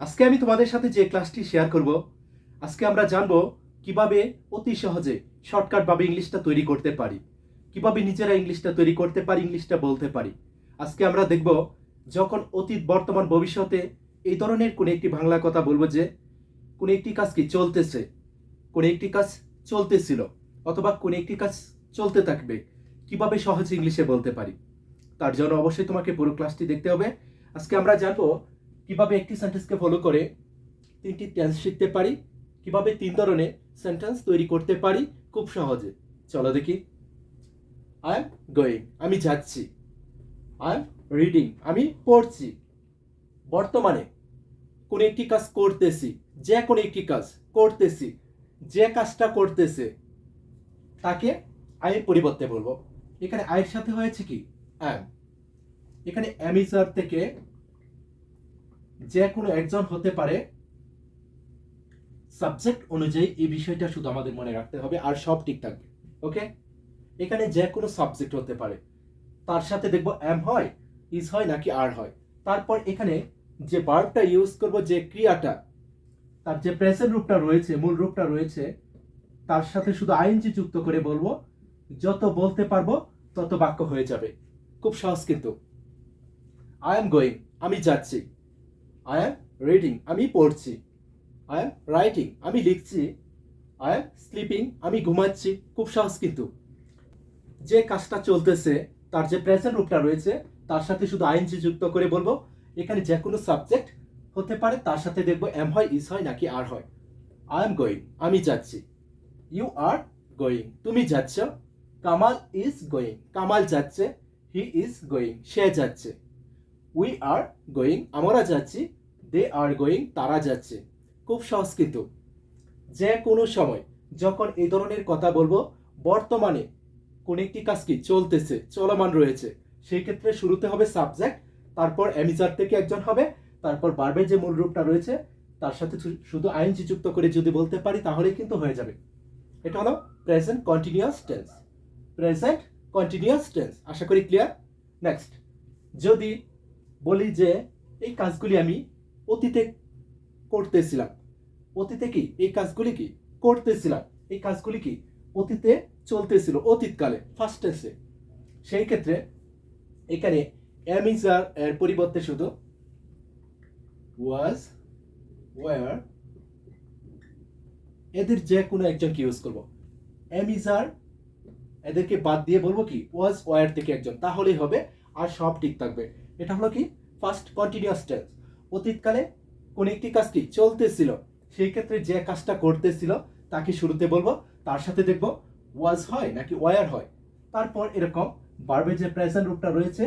আজকে আমি তোমাদের সাথে যে ক্লাসটি শেয়ার করব, আজকে আমরা জানব কীভাবে অতি সহজে শর্টকাটভাবে ইংলিশটা তৈরি করতে পারি, কীভাবে নিজেরা ইংলিশটা তৈরি করতে পারি, ইংলিশটা বলতে পারি। আজকে আমরা দেখব যখন অতীত, বর্তমান, ভবিষ্যতে এই ধরনের কোনো একটি বাংলা কথা বলব যে কোনো একটি কাজ কি চলতেছে, কোনো একটি কাজ চলতেছিল অথবা কোনো একটি কাজ চলতে থাকবে, কীভাবে সহজে ইংলিশে বলতে পারি। তার জন্য অবশ্যই তোমাকে পুরো ক্লাসটি দেখতে হবে। আজকে আমরা জানব কীভাবে একটি সেন্টেন্সকে ফলো করে তিনটি টেন্স শিখতে পারি, কীভাবে তিন ধরনের সেন্টেন্স তৈরি করতে পারি, খুব সহজে। চলো দেখি। আই এম গোয়িং আমি যাচ্ছি। আই এম রিডিং আমি পড়ছি। বর্তমানে কোনো একটি কাজ করতেছি, যে কোনো একটি কাজ করতেছি, যে কাজটা করতেছে, তাকে আয়ের পরিবর্তে বলব। এখানে আয়ের সাথে হয়েছে কি? অ্যাম এখানে অ্যামিজার থেকে যে কোনো একজন হতে পারে সাবজেক্ট অনুযায়ী এই বিষয়টা শুধু আমাদের মনে রাখতে হবে আর সব ঠিক থাকবে ওকে এখানে যে কোনো সাবজেক্ট হতে পারে। তার সাথে দেখব এম হয় ইজ হয় নাকি আর হয়। তারপর এখানে যে বার্বটা ইউজ করব, যে ক্রিয়াটা, তার যে প্রেসেন্ট রূপটা রয়েছে, মূল রূপটা রয়েছে, তার সাথে শুধু আইনজি যুক্ত করে বলব, যত বলতে পারব, তত বাক্য হয়ে যাবে। খুব সহজ কিন্তু। আই এম গোয়িং আমি যাচ্ছি। আই এম রিডিং আমি পড়ছি। আই এম রাইটিং আমি লিখছি। আই এম স্লিপিং আমি ঘুমাচ্ছি। খুব সহজ কিন্তু। যে কাজটা চলতেছে, তার যে প্রেজেন্ট রূপটা রয়েছে, তার সাথে শুধু আইনজি যুক্ত করে বলব। এখানে যে কোনো সাবজেক্ট হতে পারে, তার সাথে দেখব এম হয় ইস হয়, নাকি আর হয়। আই এম গোয়িং আমি যাচ্ছি। ইউ আর গোয়িং তুমি যাচ্ছ। কামাল ইজ গোয়িং কামাল যাচ্ছে। হি ইজ গোয়িং সে যাচ্ছে। উই আর গোয়িং আমরা যাচ্ছি। দে আর গোয়িং, তারা যাচ্ছে। খুব সংস্কৃত যে কোনো সময় যখন এই ধরনের কথা বলব, বর্তমানে কোন একটি কাজ কি চলতেছে, চলমান রয়েছে, সেই ক্ষেত্রে শুরুতে হবে সাবজেক্ট তারপর অ্যামিজার থেকে একজন হবে, তারপর বার্বের যে মূল রূপটা রয়েছে, তার সাথে শুধু আইনজি যুক্ত করে যদি বলতে পারি, তাহলেই কিন্তু হয়ে যাবে। এটা হলো present continuous tense present continuous tense আশা করি ক্লিয়ার নেক্সট যদি বলি যে, এই কাজগুলি আমি অতীতে করতেছিলাম। অতীতে কি? এই কাজগুলি কি? করতেছিলাম। এই কাজগুলি কি? অতীতে চলতেছিল, অতীতকালে ফার্স্ট টেন্সে সেই ক্ষেত্রে এখানে অ্যামিজার এর পরিবর্তে শুধু ওয়াজ ওয়ার এদের যে কোনো একজনকে ইউজ করব। অ্যামিজার এদেরকে বাদ দিয়ে বলব কি? ওয়াজ ওয়ার থেকে একজন। তাহলেই হবে আর সব ঠিক থাকবে। এটা হলো কি? ফার্স্ট কন্টিনিউয়াস টেন্স অতীতকালে কোন একটি কাজটি চলতেছিল, সেই ক্ষেত্রে যে কাজটা করতেছিল, তাকে শুরুতে বলব, তার সাথে দেখব ওয়াজ হয় নাকি ওয়ার হয়। তারপর এরকম বার্বের যে প্রেজেন্ট রূপটা রয়েছে,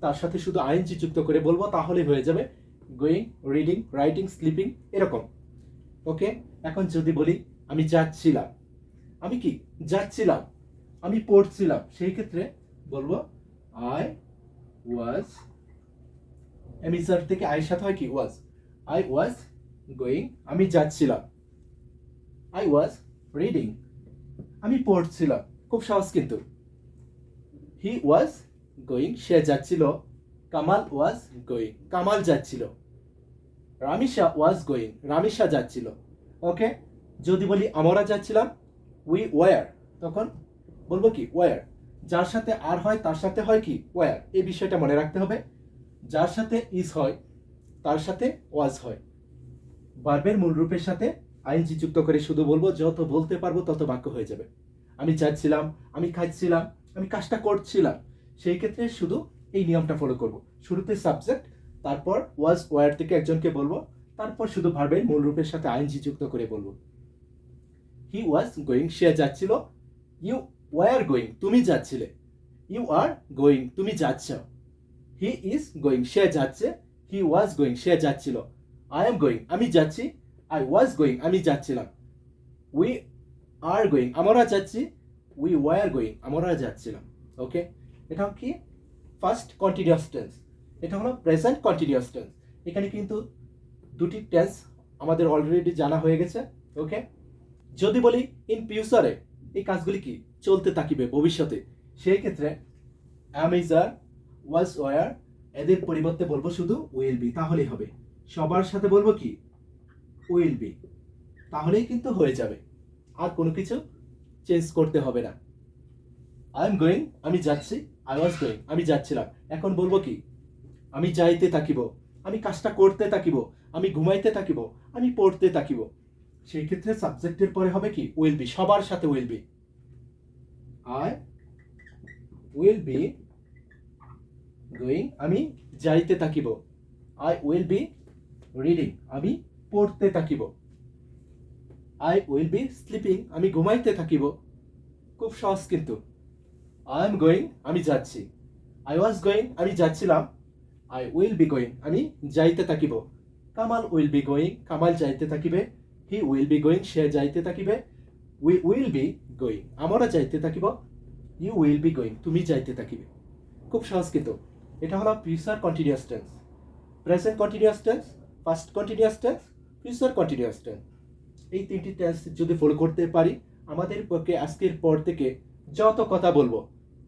তার সাথে শুধু আইনজি যুক্ত করে বলব, তাহলে হয়ে যাবে গোয়িং রিডিং রাইটিং স্লিপিং এরকম। ওকে, এখন যদি বলি, আমি যাচ্ছিলাম। আমি কি? যাচ্ছিলাম। আমি পড়ছিলাম। সেই ক্ষেত্রে বলব আই ওয়াজ এমিসার থেকে আয়ের সাথে হয় কি? ওয়াজ আই ওয়াজ গোয়িং আমি যাচ্ছিলাম। আই ওয়াজ রিডিং আমি পড়ছিলাম। খুব সহজ কিন্তু। হি ওয়াজ গোয়িং সে যাচ্ছিল। কামাল ওয়াজ গোয়িং কামাল যাচ্ছিল। রামিশা ওয়াজ গোয়িং রামিশা যাচ্ছিল। ওকে যদি বলি আমরা যাচ্ছিলাম উই ওয়ার তখন বলব কি? ওয়ার যার সাথে আর হয়, তার সাথে হয় কি? ওয়ার এই বিষয়টা মনে রাখতে হবে। যার সাথে ইজ হয়, তার সাথে ওয়াজ হয়। বার্বের মূল রূপের সাথে আইনজি যুক্ত করে শুধু বলব, যত বলতে পারব তত বাক্য হয়ে যাবে। আমি যাচ্ছিলাম আমি খাচ্ছিলাম আমি কাজটা করছিলাম, সেই ক্ষেত্রে শুধু এই নিয়মটা ফলো করব। শুরুতে সাবজেক্ট তারপর ওয়াজ ওয়ার থেকে একজনকে বলব, তারপর শুধু ভার্বের মূল রূপের সাথে আইনজি যুক্ত করে বলব। হি ওয়াজ গোয়িং সে যাচ্ছিল ইউ ওয়ার গোয়িং তুমি যাচ্ছিলে। ইউ আর গোয়িং তুমি যাচ্ছ। হি ইজ গোয়িং সে যাচ্ছে। হি ওয়াজ গোয়িং সে যাচ্ছিল। আই এম গোয়িং আমি যাচ্ছি। আই ওয়াজ গোয়িং আমি যাচ্ছিলাম। উই আর গোয়িং আমরা যাচ্ছি। উই ওয়ার গোয়িং আমরা যাচ্ছিলাম। ওকে এটা কি? ফার্স্ট কন্টিনিউয়াস টেন্স এটা হলো প্রেজেন্ট কন্টিনিউয়াস টেন্স এখানে কিন্তু দুটি টেন্স আমাদের অলরেডি জানা হয়ে গেছে। ওকে যদি বলি ইন ফিউচারে এই কাজগুলি কি? চলতে থাকিবে ভবিষ্যতে। সেই ক্ষেত্রে অ্যামেজার ওয়াজ ওয়ার এদের পরিবর্তে বলব শুধু উইল বি তাহলেই হবে। সবার সাথে বলব কি? উইল বি তাহলেই কিন্তু হয়ে যাবে। আর কোনো কিছু চেঞ্জ করতে হবে না। আই এম গোয়িং আমি যাচ্ছি আই ওয়াজ গোয়িং আমি যাচ্ছিলাম। এখন বলব কি? আমি যাইতে থাকিব, আমি কাজটা করতে থাকিব, আমি ঘুমাইতে থাকিব, আমি পড়তে থাকিব। সেই ক্ষেত্রে সাবজেক্টের পরে হবে কি? উইল বি সবার সাথে will be I will be going আমি যাইতে থাকিব। আই উইল বি রিডিং আমি পড়তে থাকিব। আই উইল বি স্লিপিং আমি ঘুমাইতে থাকিব। খুব সহজ কিন্তু। আই এম গোয়িং আমি যাচ্ছি। আই ওয়াজ গোয়িং আমি যাচ্ছিলাম। আই উইল বি গোয়িং আমি যাইতে থাকিব। Kamal will be going Kamal যাইতে থাকিবে। হি উইল বি গোয়িং সে যাইতে থাকিবে। উই উইল বি গোয়িং আমরা যাইতে থাকিব। ইউ উইল বি গোয়িং তুমি যাইতে থাকিবে। খুব সহজ কিন্তু। এটা হলো future continuous tense present continuous tense past continuous tense future continuous tense এই তিনটি টেন্স যদি ফলো করতে পারি, আমাদের পক্ষে আজকের পর থেকে যত কথা বলব,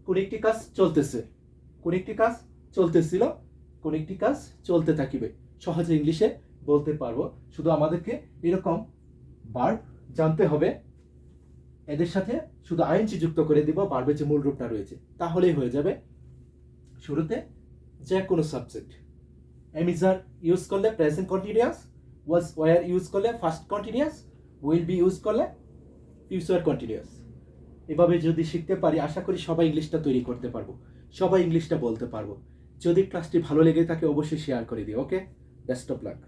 কোন একটি কাজ চলতেছে, কোন একটি কাজ চলতেছিল, কোন একটি কাজ চলতে থাকিবে। সহজে ইংলিশে বলতে পারব, শুধু আমাদেরকে এরকম বার্ব জানতে হবে। এদের সাথে শুধু আইনজি যুক্ত করে দিব বার্বের যে মূল রূপটা রয়েছে, তাহলেই হয়ে যাবে। শুরুতে যে কোনো subject am is are use করলে present continuous was were use করলে past continuous will be use করলে ফিউচার কন্টিনিউয়াস এভাবে যদি শিখতে পারি, আশা করি সবাই ইংলিশটা তৈরি করতে পারব, সবাই ইংলিশটা বলতে পারব। যদি ক্লাসটি ভালো লেগে থাকে, অবশ্যই শেয়ার করে দিই ওকে বেস্ট অফ লাক